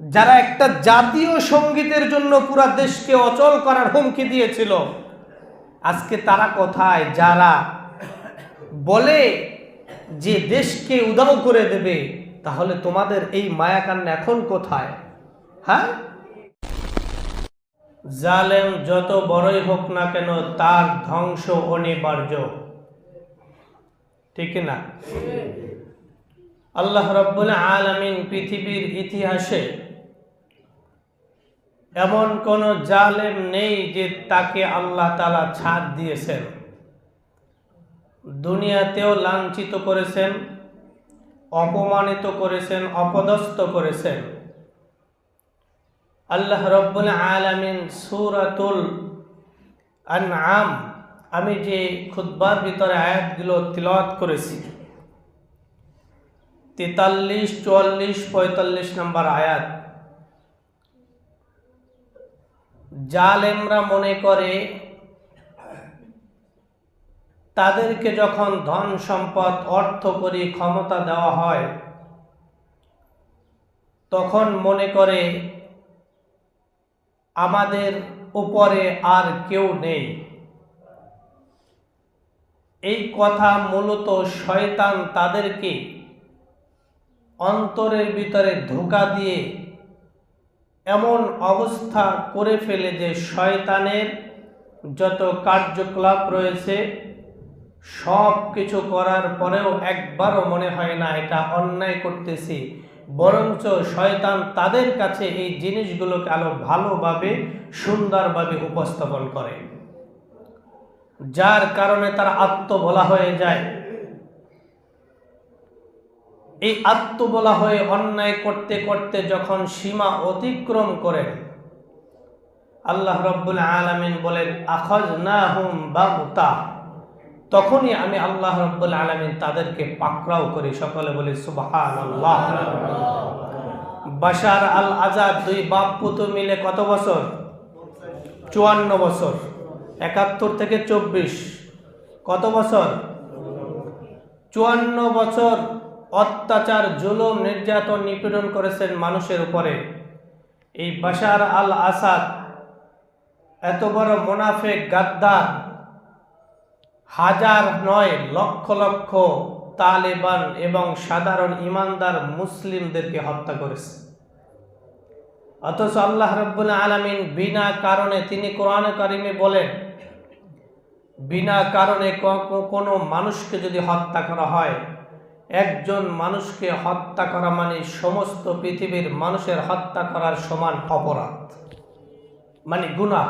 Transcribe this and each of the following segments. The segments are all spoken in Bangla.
যারা একটা জাতীয় সঙ্গীতের জন্য পুরা দেশকে অচল করার হুমকি দিয়েছিল, আজকে তারা কোথায়? যারা বলে যে দেশকে উদাও করে দেবে, তাহলে তোমাদের এই মায়াকান্না এখন কোথায়? হ্যাঁ? জালেম যত বড়ই হোক না কেন, তার ধ্বংস অনিবার্য। ঠিক না? আল্লাহ রব্বুল আলামিন পৃথিবীর ইতিহাসে এমন কোন জালেম নেই যে তাকে আল্লাহ তালা ছাড় দিয়েছেন। দুনিয়াতেও লাঞ্ছিত করেছেন, অপমানিত করেছেন, অপদস্থ করেছেন। আল্লাহ রব্বুল আলামিন সুরাতুল আনআম, আমি যে খুতবার ভিতরে আয়াতগুলো তিলাওয়াত করেছি, তেতাল্লিশ, চুয়াল্লিশ, পঁয়তাল্লিশ নম্বর আয়াত জালেমরা মনে করে, তাদেরকে যখন ধন সম্পদ, অর্থ করি ক্ষমতা দেওয়া হয়, তখন মনে করে, আমাদের উপরে আর কেউ নেই। এই কথা মূলত শয়তান তাদেরকে অন্তরের ভিতরে ধোকা দিয়ে এমন অবস্থা করে ফেলে যে শয়তানের যত কার্যকলাপ রয়েছে, সব কিছু করার পরেও একবারও মনে হয় না এটা অন্যায় করতেছি। বরঞ্চ শয়তান তাদের কাছে এই জিনিসগুলোকে আরও ভালোভাবে, সুন্দরভাবে উপস্থাপন করে। যার কারণে তারা আত্মবলা হয়ে যায়। এই আত্মবলা হয়ে অন্যায় করতে করতে যখন সীমা অতিক্রম করেন, আল্লাহ রব্বুল আলমিন বলেন আখজ না হুম বা তখনই আমি আল্লাহ রব্বুল আলমিন তাদেরকে পাকড়াও করি, সকলে বলি সুবাহান আল্লাহ বাশার আল আজাদ দুই বাপ পুতু মিলে কত বছর? চুয়ান্ন বছর। একাত্তর থেকে চব্বিশ। কত বছর? চুয়ান্ন বছর। অত্যাচার, জুলুম, নির্যাতন নিপীড়ন করেছেন মানুষের উপরে। এই বাশার আল আসাদ এত বড় মোনাফেক, গাদ্দার, হাজার নয়, লক্ষ লক্ষ তালেবান এবং সাধারণ ইমানদার মুসলিমদেরকে হত্যা করেছে। অথচ আল্লাহ রব্বুল আলমিন বিনা কারণে, তিনি কোরআন কারিমে বলেন, বিনা কারণে কোনো মানুষকে যদি হত্যা করা হয় একজন মানুষকে হত্যা করা মানে সমস্ত পৃথিবীর মানুষের হত্যা করার সমান অপরাধ। মানে গুণা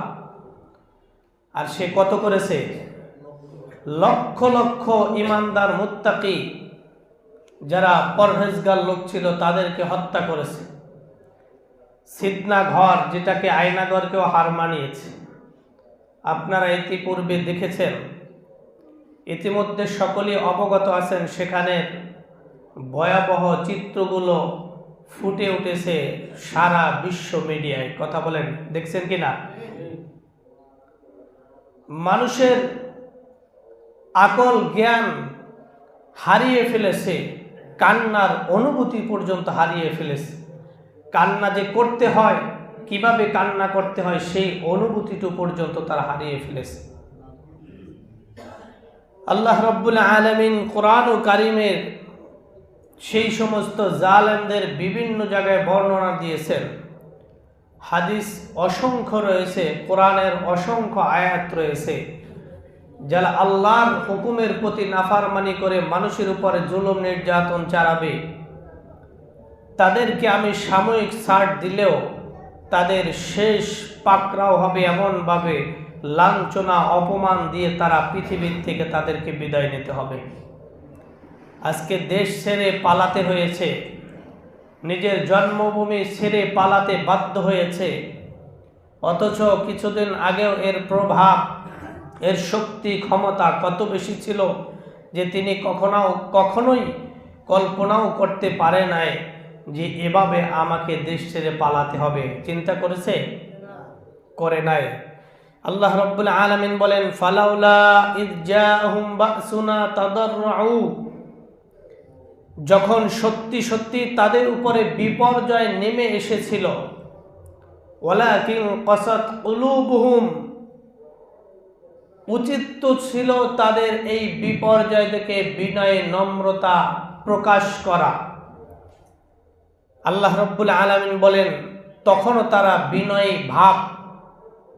আর সে কত করেছে? লক্ষ লক্ষ ইমানদার মুত্তাকি যারা পরহেজগার লোক ছিল, তাদেরকে হত্যা করেছে। সিদনা ঘর যেটাকে আয়নাগরকেও হার মানিয়েছে। আপনারা ইতিপূর্বে দেখেছেন ইতিমধ্যে সকলেই অবগত আছেন, সেখানে ভয়াবহ চিত্রগুলো ফুটে উঠেছে সারা বিশ্ব মিডিয়ায়। কথা বলেন, দেখছেন কি না? মানুষের আকল জ্ঞান হারিয়ে ফেলেছে, কান্নার অনুভূতি পর্যন্ত হারিয়ে ফেলেছে। কান্না যে করতে হয়, কীভাবে কান্না করতে হয়, সেই অনুভূতিটু পর্যন্ত তারা হারিয়ে ফেলেছে। আল্লাহ রব্বুল আলমিন কোরআন ও কারিমের সেই সমস্ত জালেমদের বিভিন্ন জায়গায় বর্ণনা দিয়েছেন। হাদিস অসংখ্য রয়েছে, কোরআনের অসংখ্য আয়াত রয়েছে, যারা আল্লাহর হুকুমের প্রতি নাফারমানি করে মানুষের উপরে জুলুম, নির্যাতন চালাবে। তাদেরকে আমি সাময়িক ছাড় দিলেও তাদের শেষ পাকরাও হবে এমনভাবে লাঞ্ছনা, অপমান দিয়ে তারা পৃথিবীর থেকে তাদেরকে বিদায় নিতে হবে। আজকে দেশ ছেড়ে পালাতে হয়েছে। নিজের জন্মভূমি ছেড়ে পালাতে বাধ্য হয়েছে। অথচ কিছুদিন আগেও এর প্রভাব, এর শক্তি, ক্ষমতা কত বেশি ছিল যে তিনি কখনো কখনোই কল্পনাও করতে পারে নাই যে এভাবে আমাকে দেশ ছেড়ে পালাতে হবে। চিন্তা করেছে? করে নাই। আল্লাহ রব্বুল আলমিন বলেন, ফালাউলা ইদ বাসুনা তাদাররু যখন সত্যি সত্যি তাদের উপরে বিপর্যয় নেমে এসেছিল উচিত তো ছিল তাদের এই বিপর্যয় থেকে বিনয় নম্রতা প্রকাশ করা। আল্লাহ রব্বুল আলমিন বলেন, তখনও তারা বিনয়ী ভাব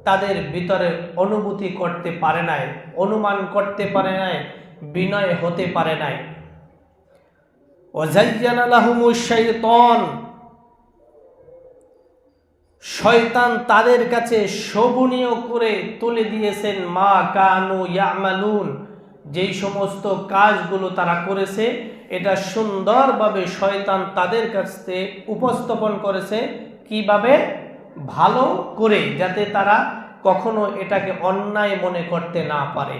তাদের ভিতরে অনুভূতি করতে পারে নাই, অনুমান করতে পারে নাই, বিনয় হতে পারে নাই। শাইতান। শয়তান তাদের কাছে শোভনীয় করে তুলে দিয়েছেন, মা কানু ইয়ামালুন। যেই সমস্ত কাজগুলো তারা করেছে, এটা সুন্দরভাবে শয়তান তাদের কাছে উপস্থাপন করেছে। কীভাবে? ভালো করে যাতে তারা কখনো এটাকে অন্যায় মনে করতে না পারে।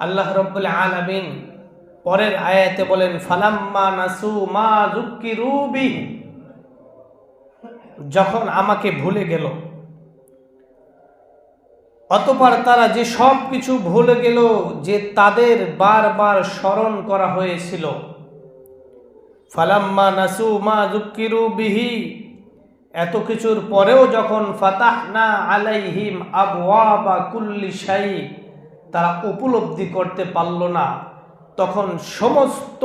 আল্লাহ রব্বুল আলামিন পরের আয়াতে বলেন, ফালাম্মা নাসু মা জুক্কিরুবি যখন আমাকে ভুলে গেল, অতপর তারা যে সব কিছু ভুলে গেল, যে তাদের বারবার স্মরণ করা হয়েছিল, ফালাম্মা নাসু মা জুক্কিরু এত কিছুর পরেও যখন ফাতাহ না আলাইহিম আবওয়া বা কুল্লি শাই, তারা উপলব্ধি করতে পারল না, তখন সমস্ত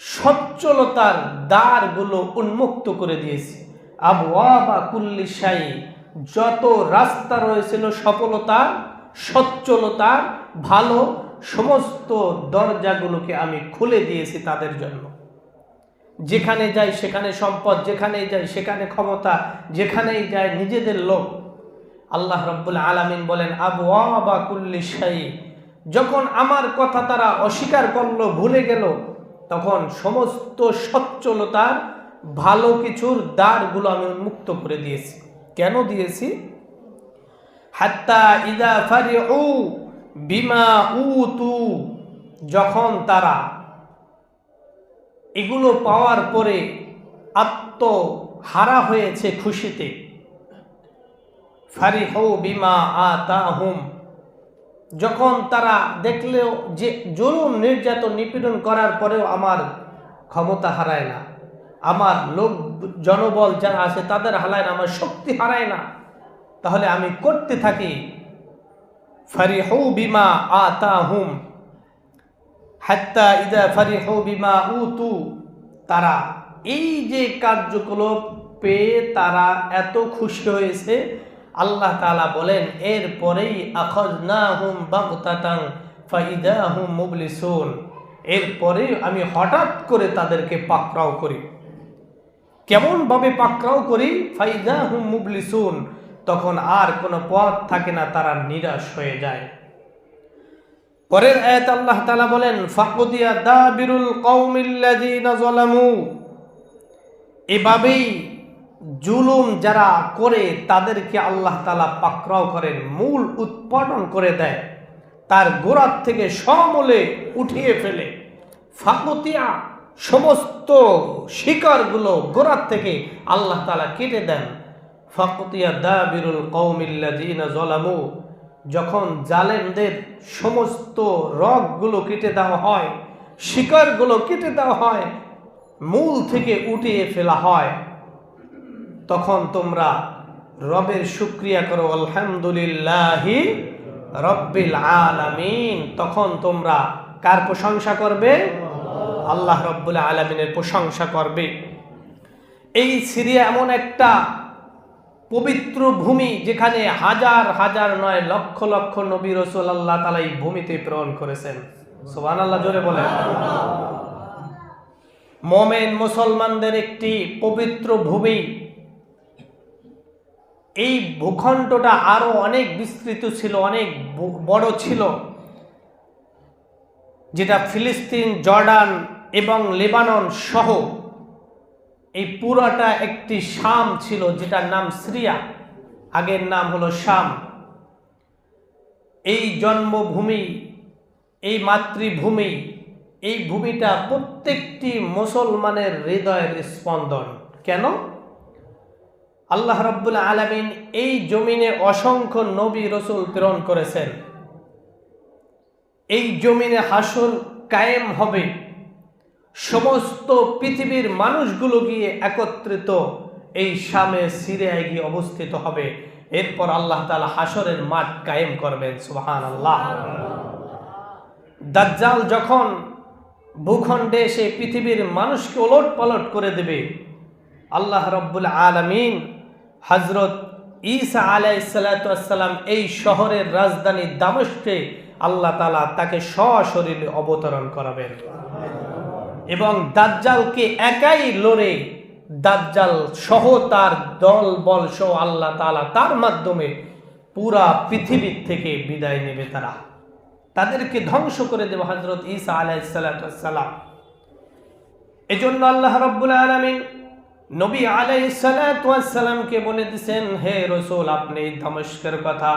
সচ্ছলতার দ্বারগুলো উন্মুক্ত করে দিয়েছি। আবওয়া বা কুল্লি শাই, যত রাস্তা রয়েছিল সফলতার, সচ্ছলতার, ভালো, সমস্ত দরজাগুলোকে আমি খুলে দিয়েছি তাদের জন্য। যেখানে যায় সেখানে সম্পদ যেখানেই যায় সেখানে ক্ষমতা, যেখানেই যায় নিজেদের লোক আল্লাহ রব্বুল আলামিন বলেন আবু বা কুল্লি যখন আমার কথা তারা অস্বীকার করল, ভুলে গেল, তখন সমস্ত সচ্ছলতার ভালো কিছুর দ্বারগুলো আমি উন্মুক্ত করে দিয়েছি। কেন দিয়েছি? হাত্তা ইদা ফারিউ বিমা উতু। যখন তারা এগুলো পাওয়ার পরে আত্ম হারা হয়েছে খুশিতে। ফারিহ বিমা আতাহুম। যখন তারা দেখলেও যে জুলুম নির্যাতন নিপীড়ন করার পরেও আমার ক্ষমতা হারায় না, আমার লোক জনবল যারা আছে তাদের হারায় না, আমার শক্তি হারায় না, তাহলে আমি করতে থাকি। ফারি হৌ বিমা আতাহুম। হাত্তা ইদা ফারিহু বিমা উতু। তারা এই যে কার্যকলাপ পেয়ে তারা এত খুশি হয়েছে, আল্লাহ তালা বলেন, এরপরেই আখজ না হুম বাগতাতাং ফাইদা হুম মুবলিসুন। এরপরে আমি হঠাৎ করে তাদেরকে পাকড়াও করি। কেমনভাবে পাকড়াও করি? ফাইদা হুম মুবলিসুন। তখন আর কোনো পথ থাকে না, তারা নিরাশ হয়ে যায়। পরের আয়াত আল্লাহ তালা বলেন, ফাকুদিয়া দাবিরুল কৌমিল্লাযীনা যালামু। এভাবেই জুলুম যারা করে, তাদেরকে আল্লাহ তালা পাকড়াও করেন, মূল উৎপাদন করে দেয়, তার গোড়ার থেকে সমূলে উঠিয়ে ফেলে। ফাকুতিয়া সমস্ত শিকারগুলো গোড়ার থেকে আল্লাহ তালা কেটে দেন। ফাকুতিয়া দাবিরুল কৌমিল্লাযীনা যালামু। যখন জালেমদের সমস্ত রগগুলো কেটে দেওয়া হয়, শিকারগুলো কেটে দেওয়া হয়, মূল থেকে উঠিয়ে ফেলা হয়, তখন তোমরা রবের শুক্রিয়া করো, আলহামদুলিল্লাহি রব্বিল আলামিন। তখন তোমরা কার প্রশংসা করবে? আল্লাহ রব্বুল আলমিনের প্রশংসা করবে। এই সিরিয়া এমন একটা পবিত্র ভূমি যেখানে হাজার হাজার নয় লক্ষ লক্ষ নবী রসুল আল্লাহ তালা এই ভূমিতে প্রেরণ করেছেন। সোবান আল্লাহ জোরে বলে মোমেন মুসলমানদের একটি পবিত্র ভূমি। এই ভূখণ্ডটা আরও অনেক বিস্তৃত ছিল, অনেক বড় ছিল। যেটা ফিলিস্তিন, জর্ডান এবং লেবানন সহ এই পুরাটা একটি শাম ছিল, যেটার নাম সিরিয়া। আগের নাম হলো শাম। এই জন্মভূমি, এই মাতৃভূমি, এই ভূমিটা প্রত্যেকটি মুসলমানের হৃদয়ের স্পন্দন। কেন? আল্লাহ রব্বুল আলমিন এই জমিনে অসংখ্য নবী রসুল প্রেরণ করেছেন। এই জমিনে হাসর কায়েম হবে। সমস্ত পৃথিবীর মানুষগুলো গিয়ে একত্রিত এই শামে সিরিয়ায় গিয়ে অবস্থিত হবে। এরপর আল্লাহ তালা হাসরের মাঠ কায়েম করবেন সুবহান আল্লাহ দাজ্জাল যখন ভূখণ্ডে এসে পৃথিবীর মানুষকে ওলট পালট করে দেবে, আল্লাহ রব্বুল আলমিন হজরত ঈসা আলাইসালাম এই শহরের রাজধানী দামস্কে আল্লাহ তালা তাকে সশরীরে অবতরণ করাবেন। এবং দাজ্জালকে একাই লড়ে দাজ্জাল সহ তার দল, বল সহ আল্লাহ তালা তার মাধ্যমে পুরা পৃথিবীর থেকে বিদায় নেবে তারা। তাদেরকে ধ্বংস করে দেবে হজরত ঈসা আলাইসালাম এজন্য আল্লাহ রব্বুল আলমিন নবী আলাইসালামকে বলে দিছেন, হে রসুল, আপনি ধমস্কের কথা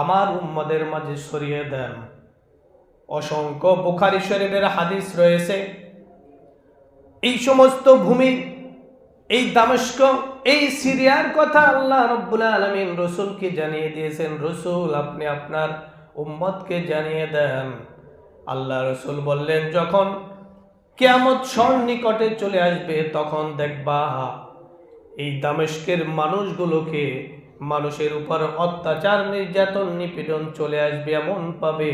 আমার উম্মদের মাঝে সরিয়ে দেন। অসংখ্য বুখারি শরীফের হাদিস রয়েছে। এই সমস্ত ভূমি, এই দামস্ক, এই সিরিয়ার কথা আল্লাহ রব্বুল আলমিন রসুলকে জানিয়ে দিয়েছেন। রসুল, আপনি আপনার উম্মতকে জানিয়ে দেন। আল্লাহ রসুল বললেন, যখন কেয়ামত সর নিকটে চলে আসবে, তখন দেখবা এই দামেস্কের মানুষগুলোকে মানুষের উপর অত্যাচার, নির্যাতন, নিপীড়ন চলে আসবে এমন পাবে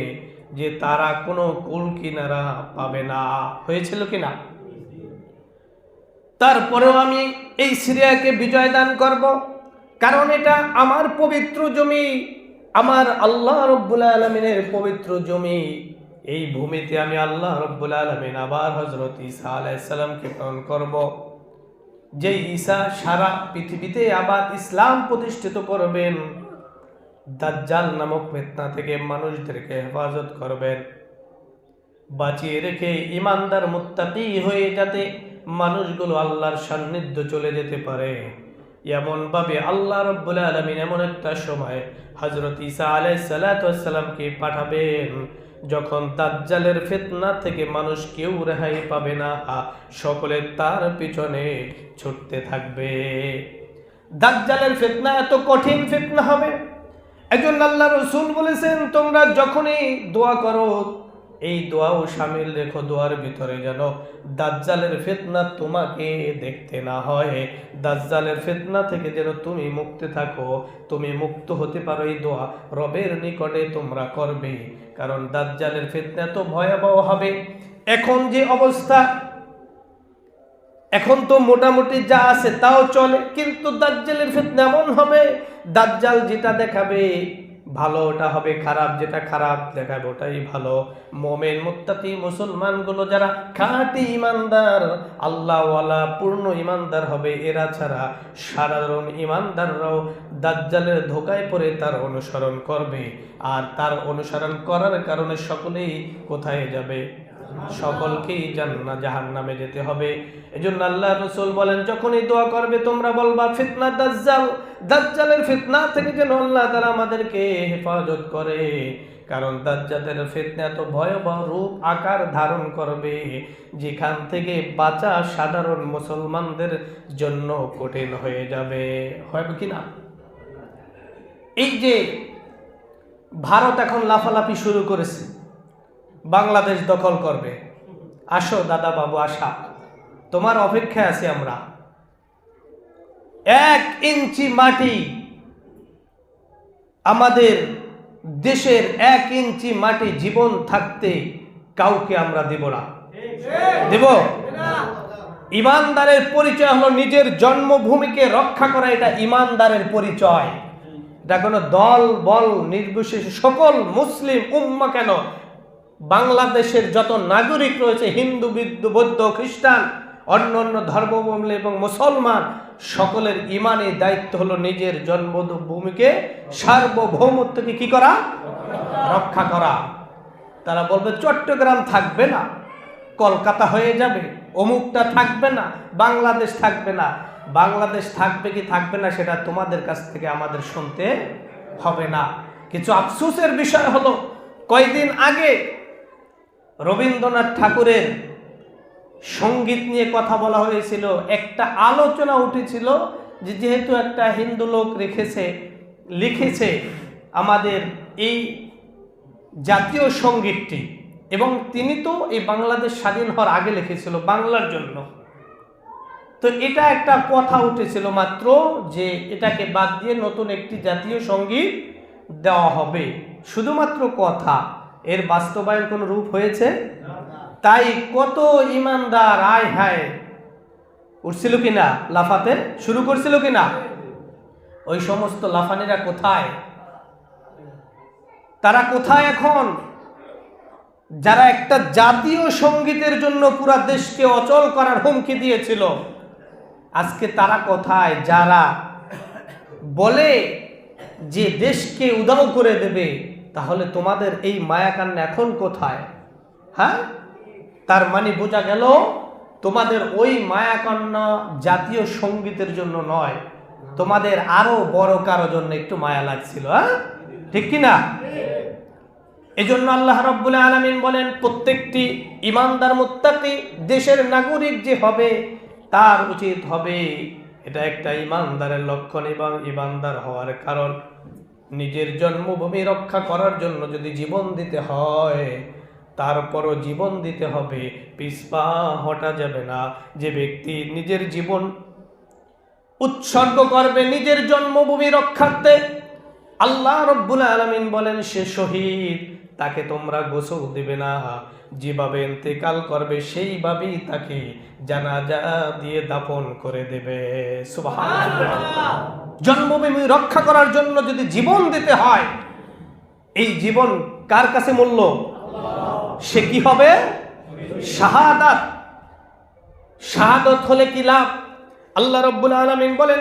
যে তারা কোনো কুল কিনারা পাবে না। হয়েছিল কিনা তারপরেও আমি এই সিরিয়াকে বিজয় দান করব। কারণ এটা আমার পবিত্র জমি, আমার আল্লাহ রব্বুল আলমিনের পবিত্র জমি। এই ভূমিতে আমি আল্লাহ রব্বুল আলমিন আবার হজরত ঈসা আলাইসাল্লামকে প্রেরণ করব। যে ঈসা সারা পৃথিবীতে আবার ইসলাম প্রতিষ্ঠিত করবেন, দাজ্জাল নামক মেতনা থেকে মানুষদেরকে হেফাজত করবেন। বাঁচিয়ে রেখে ইমানদার মুত্তাকি হয়ে যাতে মানুষগুলো আল্লাহর সান্নিধ্য চলে যেতে পারে। এমনভাবে আল্লাহ রব্বুল আলমিন এমন একটা সময় হজরত ঈসা আলাই সালাতামকে পাঠাবেন, যখন দাজ্জালের ফেতনা থেকে মানুষ কেউ রেহাই পাবে না সকলে তার পিছনে ছুটতে থাকবে। দাজ্জালের ফেতনা এত কঠিন ফেতনা হবে। একজন আল্লাহ রসুল বলেছেন, তোমরা যখনই দোয়া করো এই দোয়াও সামিল রেখো দোয়ার ভিতরে যেন দাজ্জালের ফেতনা তোমাকে দেখতে না হয়। দাজ্জালের ফেতনা থেকে যেন তুমি মুক্তি থাকো। তুমি মুক্ত হতে পারো এই দোয়া রবের নিকটে তোমরা করবে। কারণ দাজ্জালের ফেতনা তো ভয়াবহ হবে। এখন যে অবস্থা, এখন তো মোটামুটি যা আছে তাও চলে, কিন্তু দাজ্জালের ফেতনা এমন হবে, দাজ্জাল যেটা দেখাবে ভালো, ওটা হবে খারাপ, যেটা খারাপ দেখাবে ওটাই ভালো। মোমেন মুত্তাতি মুসলমানগুলো যারা খাঁটি ইমানদার, আল্লাহওয়ালা, পূর্ণ ইমানদার হবে, এরা ছাড়া সাধারণ ইমানদাররাও দাজ্জালের ধোকায় পড়ে তার অনুসরণ করবে। আর তার অনুসরণ করার কারণে সকলেই কোথায় যাবে? সকলকেই জাহান নামে যেতে হবে। এজন্য আল্লাহ রসুল বলেন, যখনই দোয়া করবে, তোমরা বলবা, ফিতনা দাজ্জাল। দাজ্জালের ফিতনা থেকে যেন আল্লাহ তারা আমাদেরকে হেফাজত করে। কারণ দাজ্জালের ফিতনা এত ভয়াবহ রূপ, আকার ধারণ করবে। যেখান থেকে বাঁচা সাধারণ মুসলমানদের জন্য কঠিন হয়ে যাবে। হবে কি না? এই যে ভারত এখন লাফালাফি শুরু করেছে। বাংলাদেশ দখল করবে। আসো দাদা বাবু আশা তোমার অপেক্ষায় আছি আমরা। এক ইঞ্চি মাটি আমাদের দেশের এক ইঞ্চি মাটি জীবন থাকতে কাউকে আমরা দেব না। দেব? ইমানদারের পরিচয় হলো নিজের জন্মভূমিকে রক্ষা করা, এটা ইমানদারের পরিচয়। এটা কোনো দল, বল, নির্বিশেষে সকল মুসলিম উম্মা কেন বাংলাদেশের যত নাগরিক রয়েছে, হিন্দু বিদ্যু বৌদ্ধ, খ্রিস্টান, অন্য অন্য ধর্মাবলম্বী এবং মুসলমান, সকলের ইমানে দায়িত্ব হলো নিজের জন্মভূমিকে সার্বভৌমত্বকে কি করা? রক্ষা করা। তারা বলবে, চট্টগ্রাম থাকবে না, কলকাতা হয়ে যাবে, অমুকটা থাকবে না, বাংলাদেশ থাকবে না। বাংলাদেশ থাকবে কি থাকবে না, সেটা তোমাদের কাছ থেকে আমাদের শুনতে হবে না। কিছু আফসোসের বিষয় হলো, কয়দিন আগে রবীন্দ্রনাথ ঠাকুরের সংগীত নিয়ে কথা বলা হয়েছিল। একটা আলোচনা উঠেছিল যে যেহেতু একটা হিন্দু লোক রেখেছে, লিখেছে আমাদের এই জাতীয় সঙ্গীতটি এবং তিনি তো এই বাংলাদেশ স্বাধীন হওয়ার আগে লিখেছিল বাংলার জন্য। তো এটা একটা কথা উঠেছিল মাত্র যে এটাকে বাদ দিয়ে নতুন একটি জাতীয় সংগীত দেওয়া হবে। শুধুমাত্র কথা। এর বাস্তবায়ন কোনো রূপ হয়েছে? তাই কত ইমানদার, আয় হায় উঠছিল কিনা লাফাতে? শুরু করছিল কিনা? ওই সমস্ত লাফানিরা কোথায়? তারা কোথায় এখন? যারা একটা জাতীয় সঙ্গীতের জন্য পুরা দেশকে অচল করার হুমকি দিয়েছিল, আজকে তারা কোথায়? যারা বলে যে দেশকে উদাও করে দেবে তাহলে তোমাদের এই মায়াকান্না এখন কোথায়? হ্যাঁ? তার মানে বোঝা গেল তোমাদের ওই মায়াকান্না জাতীয় সঙ্গীতের জন্য নয়। তোমাদের আরও বড় কারও জন্য একটু মায়া লাগছিল হ্যাঁ? ঠিক কি না এজন্য আল্লাহ রব্বুল আলমিন বলেন, প্রত্যেকটি ইমানদার মুত্তাকি দেশের নাগরিক যে হবে, তার উচিত হবে। এটা একটা ইমানদারের লক্ষণ এবং ইমানদার হওয়ার কারণ। নিজের জন্মভূমি রক্ষা করার জন্য যদি জীবন দিতে হয়, তারপরও জীবন দিতে হবে। পিসপা হটা যাবে না। যে ব্যক্তি নিজের জীবন উৎসর্গ করবে নিজের জন্মভূমি রক্ষার্থে, আল্লাহ রব্বুল আলমিন বলেন, সে শহীদ, তাকে তোমরা গোসল দিবে না। যেভাবে ইন্তেকাল করবে, সেইভাবেই তাকে জানাজা দিয়ে দাফন করে দেবে। সুবহানাল্লাহ। জন্মভূমি রক্ষা করার জন্য যদি জীবন দিতে হয়, এই জীবন কার কাছে মূল্য? সে কি হবে? শাহাদাত। শাহাদত হলে কি লাভ? আল্লাহ রব্বুল আলামিন বলেন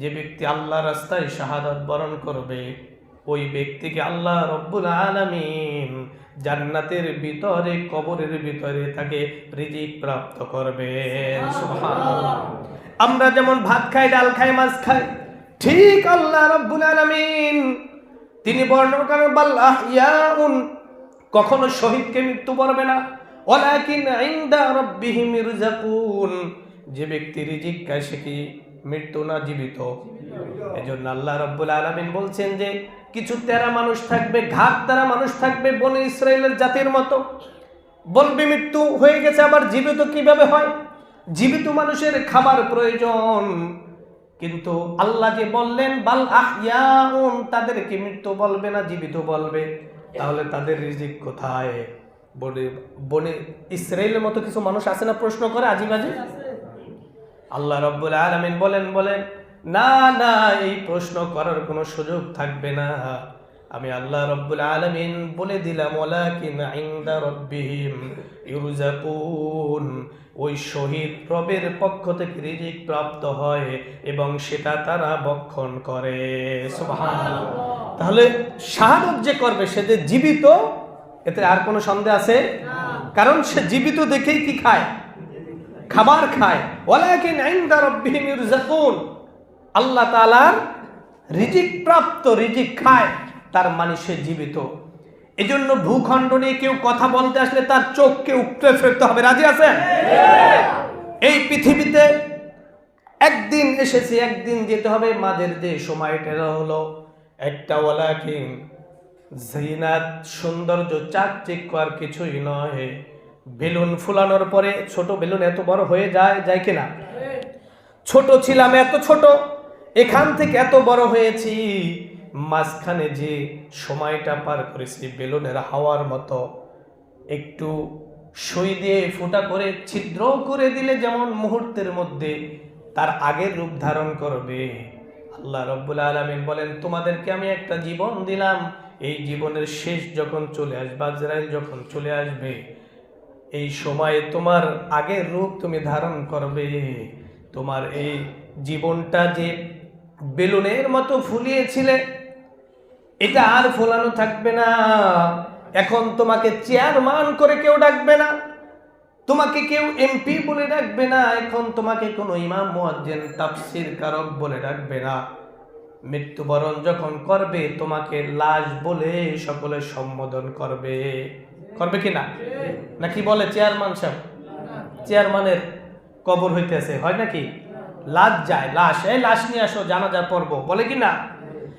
যে ব্যক্তি আল্লাহ রাস্তায় শাহাদাত বরণ করবে, ওই ব্যক্তিকে আল্লাহ রব্বুল আলামিন জান্নাতের ভিতরে কবরের ভিতরে তাকে রিজিক প্রাপ্ত সুবহানাল্লাহ। আমরা যেমন ভাত খাই ডাল খাই মাছ খাই ঠিক আল্লাহ রব্বুল আলামিন। তিনি বর্ণনা করেন বাল্লাহ ইয়াউন কখনো শহীদকে মৃত্যু পড়বে না। ওয়ালাকিন ইনদা রাব্বিহিম ইরজাকুন। যে ব্যক্তি রিজিক খায় সে কি মৃত্যু না জীবিত। এজন্য আল্লাহ রাব্বুল আলামিন বলছেন যে, কিছু তেরা মানুষ থাকবে ঘাট তেরা মানুষ থাকবে বনে ইসরায়েলের জাতির মতো। বলবে মৃত্যু হয়ে গেছে, আবার জীবিত কীভাবে হয়? জীবিত মানুষের খাবার প্রয়োজন। কিন্তু আল্লাহ যে বললেন, বাল আহয়াউন তাদেরকে মৃত্যু বলবে না, জীবিত বলবে। তাহলে তাদের রিজিক কোথায়? বনে বনে ইসরায়েলের মতো কিছু মানুষ আছে না? প্রশ্ন করে আজিবাজি? আল্লাহ রব্বুল আলামিন বলেন বলেন না না এই প্রশ্ন করার কোনো সুযোগ থাকবে না। আমি আল্লাহ রব্বুল আলমিন বলে দিলাম রাব্বিহিম ইউরজাকুন ওই শহীদ রবের পক্ষ থেকে রিজিক প্রাপ্ত হয় এবং সেটা তারা বক্ষণ করে। তাহলে শাহাদত যে করবে সে যে জীবিত এতে আর কোনো সন্দেহ আছে? কারণ সে জীবিত দেখেই কি খায়? খাবার খায়। আল্লাহ তাআলার রিজিক প্রাপ্ত রিজিক খায়, তার মানে সে জীবিত। এজন্য ভূখণ্ড নিয়ে কেউ কথা বলতে আসলে তার চোখকে উপড়ে ফেলতে হবে। রাজি আছেন? এই পৃথিবীতে একদিন এসেছে, একদিন যেতে হবে। মাঝের যে সময়টা হলো, একটা ওয়ালাকিন জিনাত, সৌন্দর্য, চাকচিক্য আর কিছুই নয়। বেলুন ফুলানোর পরে ছোট বেলুন এত বড় হয়ে যায় যায় কিনা? ছোট ছিলাম, এত ছোট। এখান থেকে এত বড় হয়েছি। মাঝখানে যে সময়টা পার করেছি, বেলুনের হাওয়ার মতো। একটু সই দিয়ে ফুটা করে, ছিদ্র করে দিলে যেমন মুহূর্তের মধ্যে তার আগের রূপ ধারণ করবে। আল্লাহ রব্বুল আলমিন বলেন, তোমাদেরকে আমি একটা জীবন দিলাম। এই জীবনের শেষ যখন চলে আসবে, আজরাইল যখন চলে আসবে এই সময়ে তোমার আগের রূপ তুমি ধারণ করবে। তোমার এই জীবনটা যে বেলুনের মতো ফুলিয়েছিলে, এটা আর ফোলানো থাকবে না। এখন তোমাকে চেয়ারম্যান করে কেউ ডাকবে না, তোমাকে কেউ এমপি বলে ডাকবে না। এখন তোমাকে কোনো ইমাম, মুয়াজ্জিন, তাফসির কারক বলে ডাকবে না। মৃত্যুবরণ যখন করবে, তোমাকে লাশ বলে সকলে সম্বোধন করবে। করবে কি না? নাকি বলে চেয়ারম্যান সাহেব? চেয়ারম্যানের কবর হইতেছে, হয় নাকি? লাশ যায়, লাশ। এই লাশ নিয়ে আসো জানাজা পর্ব। বলে কি না?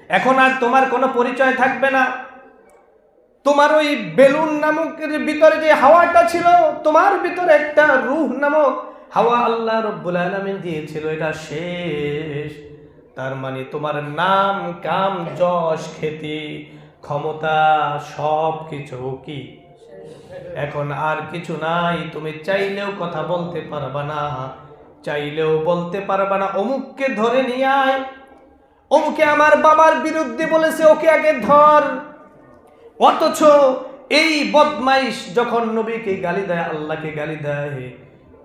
এখন আর তোমার কোনো পরিচয় থাকবে না। তোমার ওই বেলুন নামকের ভিতরে যে হাওয়াটা ছিল, তোমার ভিতরে একটা রুহ নামক হাওয়া আল্লাহ রব্বুল আলমিন দিয়েছিল, এটা শেষ। তার মানে তোমার নাম, কাম, যশ খ্যাতি ক্ষমতা সব কিছু কি? এখন আর কিছু নাই, তুমি চাইলেও কথা বলতে পারবা না, চাইলেও বলতে পারবা না, অমুককে ধরে নিয়ে আয়। অমুকে আমার বাবার বিরুদ্ধে বলেছে, ওকে আগে ধর। অথচ এই বদমাইশ যখন নবীকে গালি দেয়, আল্লাহকে গালি দেয়,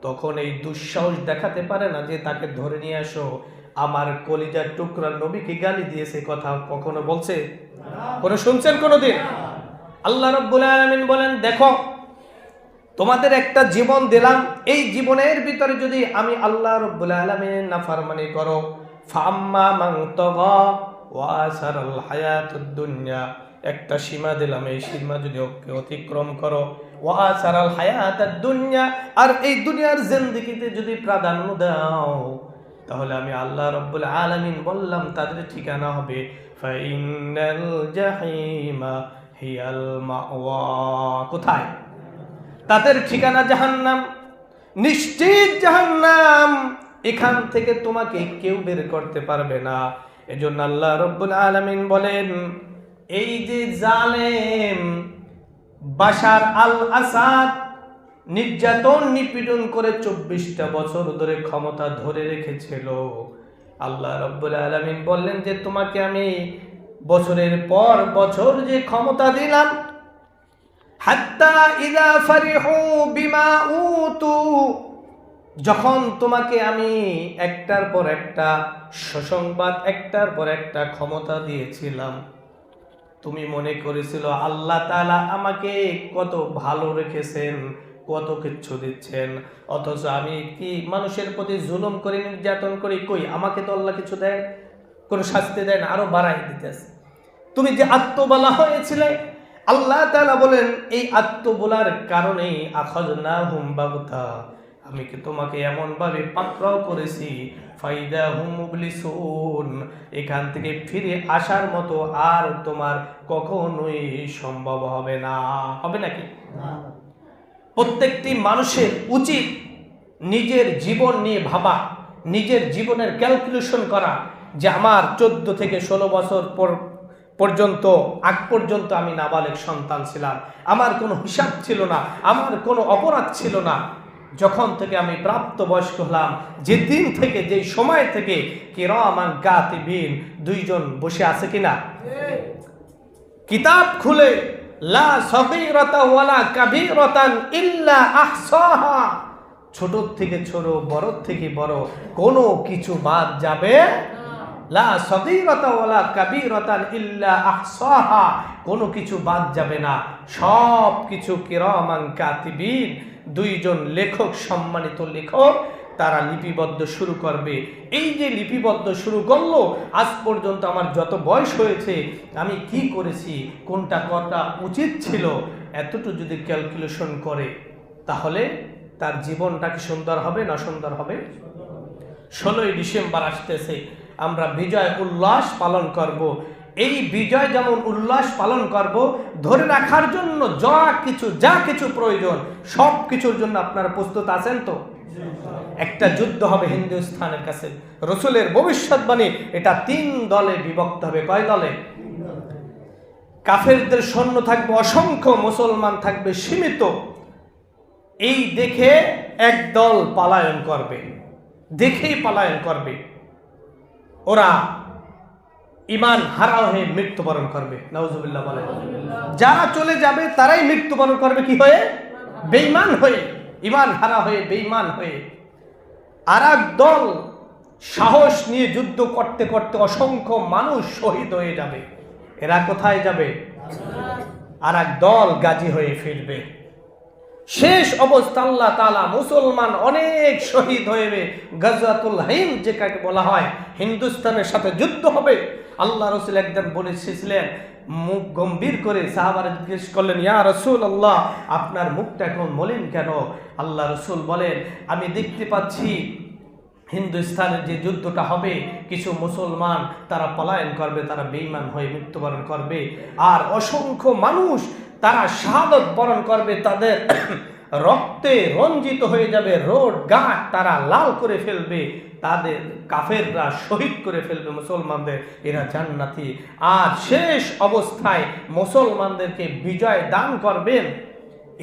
তখন এই দুঃসাহস দেখাতে পারে না যে তাকে ধরে নিয়ে আসো। আমার কলিজার টুকরা নবীকে গালি দিয়েছে, কথা কখনো বলছে? কোনো শুনছেন কোনোদিন? আল্লাহ রব্বুল আলামিন বলেন, দেখো, তোমাদের একটা জীবন দিলাম। এই জীবনের ভিতরে যদি আমি আল্লাহ রব্বুল আলামিনের নাফরমানি করো ফাম্মা তাগা ওয়া আসারাল হায়াতুদ দুনিয়া, একটা সীমা দিলাম। এই সীমা যদি অতিক্রম করো, ওয়া আসারাল হায়াতুদ দুনিয়া, আর এই দুনিয়ার জিন্দেগিতে যদি প্রাধান্য দাও, তাহলে আমি আল্লাহ রব্বুল আলামিন বললাম, তাদের ঠিকানা হবে ফাইনাল জাহিমা হিয়াল মাওয়া। কোথায়? তাদের ঠিকানা জাহান্নাম। নিশ্চিত জাহান্নাম। এখান থেকে তোমাকে কেউ বের করতে পারবে না। এজন্য আল্লাহ রব্বুল আলামিন বলেন, এই যে জালেম, বাশার আল আসাদ নির্যাতন নিপীড়ন করে চব্বিশটা বছর ধরে ক্ষমতা ধরে রেখেছিল। আল্লাহ রব্বুল আলমিন বললেন যে, তোমাকে আমি বছরের পর বছর যে ক্ষমতা দিলাম, হাত্তা ইদা ফারিহু বিমা উতু, যখন তোমাকে আমি একটার পর একটা সুসংবাদ, একটার পর একটা ক্ষমতা দিয়েছিলাম, তুমি মনে করেছিল, আল্লাহ তাআলা আমাকে কত ভালো রেখেছেন, কত কিচ্ছু দিচ্ছেন, অথচ আমি কি মানুষের প্রতি জুলুম করে, নির্যাতন করি, কই? আমাকে তো আল্লাহ কিছু দেয় কোনো শাস্তি দেয় না আরও বাড়াই দিতেছে। তুমি যে আত্মবলা হয়েছিলে আল্লাহ তালা বলেন এই আত্মবলার কারণেই আখজ না হুম বাবুতা আমি কি তোমাকে এমনভাবে পাকড়াও করেছি? ফাইদা হুম মুবলিসুন। এখান থেকে ফিরে আসার মতো আর তোমার কখনোই সম্ভব হবে না। হবে নাকি? প্রত্যেকটি মানুষের উচিত নিজের জীবন নিয়ে ভাবা নিজের জীবনের ক্যালকুলেশন করা যে আমার চোদ্দ থেকে ষোলো বছর পর পর্যন্ত, আগ পর্যন্ত আমি নাবালেক সন্তান ছিলাম। আমার কোনো হিসাব ছিল না, আমার কোনো অপরাধ ছিল না। যখন থেকে আমি প্রাপ্ত বয়স্ক হলাম যে দিন থেকে যে সময় থেকে কিরামান গাতিবিন দুইজন বসে আছে কিনা? কিতাব খুলে, লা ইল্লা ছোট থেকে ছোট বড় থেকে বড়, কোনো কিছু বাদ যাবে লা সগীরাতা ওয়ালা কাবীরাতান ইল্লা আহসাহা। কোনো কিছু বাদ যাবে না। সব কিছু কিরামান কাতিবিন। দুইজন লেখক, সম্মানিত লেখক, তারা লিপিবদ্ধ শুরু করবে। এই যে লিপিবদ্ধ শুরু করল, আজ পর্যন্ত আমার যত বয়স হয়েছে, আমি কি করেছি, কোনটা করা উচিত ছিল, এতটুকু যদি ক্যালকুলেশন করে, তাহলে তার জীবনটা কি সুন্দর হবে না সুন্দর হবে? ষোলোই ডিসেম্বর আসতেছে। আমরা বিজয় উল্লাস পালন করব। এই বিজয় যেমন উল্লাস পালন করব, ধরে রাখার জন্য যা কিছু যা কিছু প্রয়োজন, সব কিছুর জন্য আপনারা প্রস্তুত আছেন তো? একটা যুদ্ধ হবে হিন্দুস্থানের কাছে। রসুলের ভবিষ্যৎবাণী, এটা তিন দলে বিভক্ত হবে। কয় দলে? কাফেরদের সৈন্য থাকবে, অসংখ্য মুসলমান থাকবে, সীমিত। এই দেখে এক দল পালায়ন করবে। দেখেই পালায়ন করবে। ওরা ইমান হারা হয়ে মৃত্যুবরণ করবে। নওজুবিল্লাহ বলে যারা চলে যাবে, তারাই মৃত্যুবরণ করবে কি হয়ে? বেইমান হয়ে। ইমান হারা হয়ে বেইমান হয়ে। আর দল সাহস নিয়ে যুদ্ধ করতে করতে অসংখ্য মানুষ শহীদ হয়ে যাবে। এরা কোথায় যাবে? আর দল গাজী হয়ে ফিরবে। শেষ অবস্থা আল্লাহ তালা মুসলমান অনেক শহীদ হয়ে গজাতুল হিম যে কাকে বলা হয়, হিন্দুস্তানের সাথে যুদ্ধ হবে। আল্লাহ রসুল একদম বলেছিলেন, মুখ গম্ভীর করে সাহাবারা জিজ্ঞেস করলেন, ইয়া রসুল আল্লাহ আপনার মুখটা এখন মলিন কেন? আল্লাহ রসুল বলেন, আমি দেখতে পাচ্ছি হিন্দুস্তানের যে যুদ্ধটা হবে, কিছু মুসলমান তারা পলায়ন করবে, তারা বেঈমান হয়ে মৃত্যুবরণ করবে। আর অসংখ্য মানুষ তারা শাহাদত বরণ করবে, তাদের রক্তে রঞ্জিত হয়ে যাবে, রোড ঘাট তারা লাল করে ফেলবে, তাদের কাফেররা শহীদ করে ফেলবে মুসলমানদের, এরা জান্নাতি। আর শেষ অবস্থায় মুসলমানদেরকে বিজয় দান করবেন,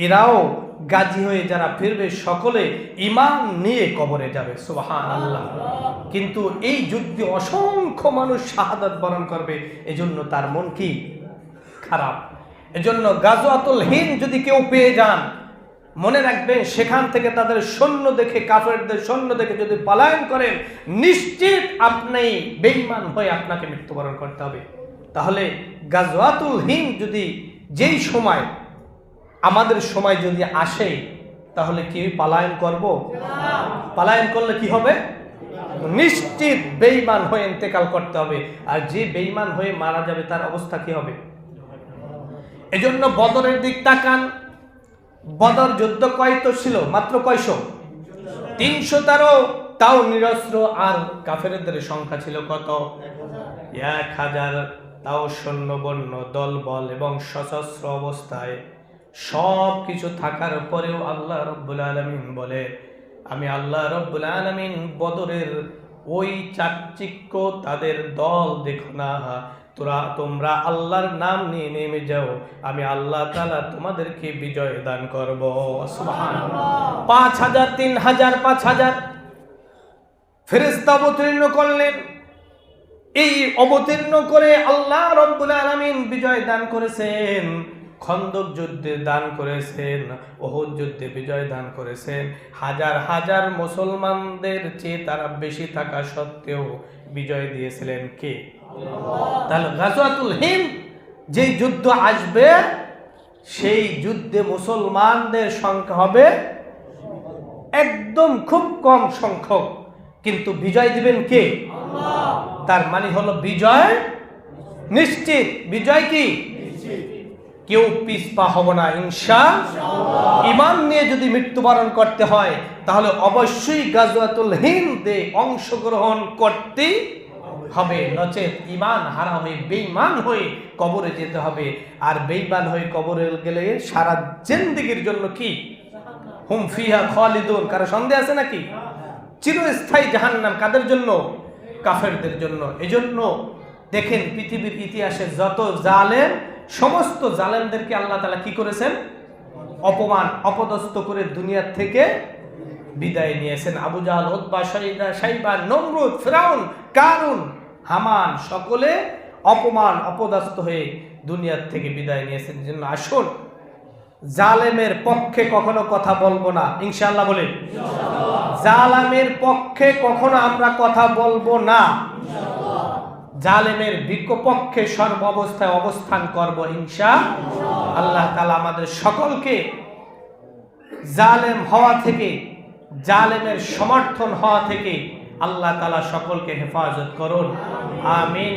এরাও গাজী হয়ে যারা ফিরবে, সকলে ইমান নিয়ে কবরে যাবে সুবাহান আল্লাহ কিন্তু এই যুদ্ধে অসংখ্য মানুষ শাহাদাত বরণ করবে, এজন্য তার মন কি? খারাপ। এজন্য গাজওয়াতুল হিন্দ যদি কেউ পেয়ে যান, মনে রাখবেন সেখান থেকে তাদের সৈন্য দেখে, কাফেরদের সৈন্য দেখে যদি পলায়ন করেন, নিশ্চিত আপনি বেঈমান হয়ে আপনাকে মৃত্যুবরণ করতে হবে। তাহলে গাজওয়াতুল হিন্দ যদি যেই সময়, আমাদের সময় যদি আসে, তাহলে কি পালায়ন করব? পালায়ন করলে কি হবে? নিশ্চিত বেঈমান হয়ে ইন্তেকাল করতে হবে। আর যে বেঈমান হয়ে মারা যাবে, তার অবস্থা কি হবে? এজন্য বদরের দিক তাকান। বদর যুদ্ধ কয়তো ছিল? মাত্র কয়শো? তিনশো তেরো তাও নিরস্ত্র। আর কাফেরদের সংখ্যা ছিল কত? এক হাজার। তাও সৈন্যবন্য দল বল এবং সশস্ত্র অবস্থায়। সব কিছু থাকার পরেও আল্লাহ রব্বুল আলমিন বলে, আমি আল্লাহ রব্বুল আলমিন বদরের ওই চাকচিক্য তাদের দল দেখো না। তোরা, তোমরা আল্লাহর নাম নিয়ে নেমে যাও, আমি আল্লাহ তালা তোমাদেরকে বিজয় দান করব। পাঁচ হাজার, তিন হাজার, পাঁচ হাজার। ফেরেস্তা অবতীর্ণ করলেন। এই অবতীর্ণ করে আল্লাহ রব্বুল আলামিন বিজয় দান করেছেন। খন্দক যুদ্ধে দান করেছেন, ওহুদ যুদ্ধে বিজয় দান করেছেন। হাজার হাজার মুসলমানদের চেয়ে তারা বেশি থাকা সত্ত্বেও বিজয় দিয়েছিলেন কে? তাহলে গাজওয়াতুল হিন্দ যে যুদ্ধ আসবে সেই যুদ্ধে মুসলমানদের সংখ্যা হবে একদম খুব কম সংখ্যক। কিন্তু বিজয় দিবেন কে? তার মানে হলো বিজয় নিশ্চিত। বিজয় কি? কেউ পিসপা হব না ইনশা ইমান নিয়ে যদি মৃত্যুবরণ করতে হয় তাহলে অবশ্যই গাজওয়াতুল হিন্দে অংশগ্রহণ করতে হবে নচেত ইমান হারা হয়ে বেঈমান হয়ে কবরে যেতে হবে। আর বেঈমান হয়ে কবরে গেলে সারা জিন্দিগির জন্য কি? হুম, ফিহা খালিদুন। কারও সন্দেহ আছে নাকি? চিরস্থায়ী জাহান্নাম কাদের জন্য? কাফেরদের জন্য। এজন্য দেখেন পৃথিবীর ইতিহাসে যত জালেম, সমস্ত জালেমদেরকে আল্লাহ তালা কি করেছেন? অপমান, অপদস্থ করে দুনিয়ার থেকে বিদায় নিয়েছেন। আবু জাহাল ওতবা শহীদা সাইবা নমরুদ, ফেরাউন, কারুন হামান সকলে অপমান অপদস্থ হয়ে দুনিয়ার থেকে বিদায় নিয়েছেন। জন্য আসুন, জালেমের পক্ষে কখনো কথা বলব না। ইনশাল্লাহ বলে। জালামের পক্ষে কখনো আমরা কথা বলব না। জালেমের বিপক্ষে সর্ব অবস্থায় অবস্থান করব ইনশা আল্লাহ তালা আমাদের সকলকে জালেম হওয়া থেকে, জালেমের সমর্থন হওয়া থেকে আল্লাহ তালা সকলকে হেফাজত করুন। আমিন।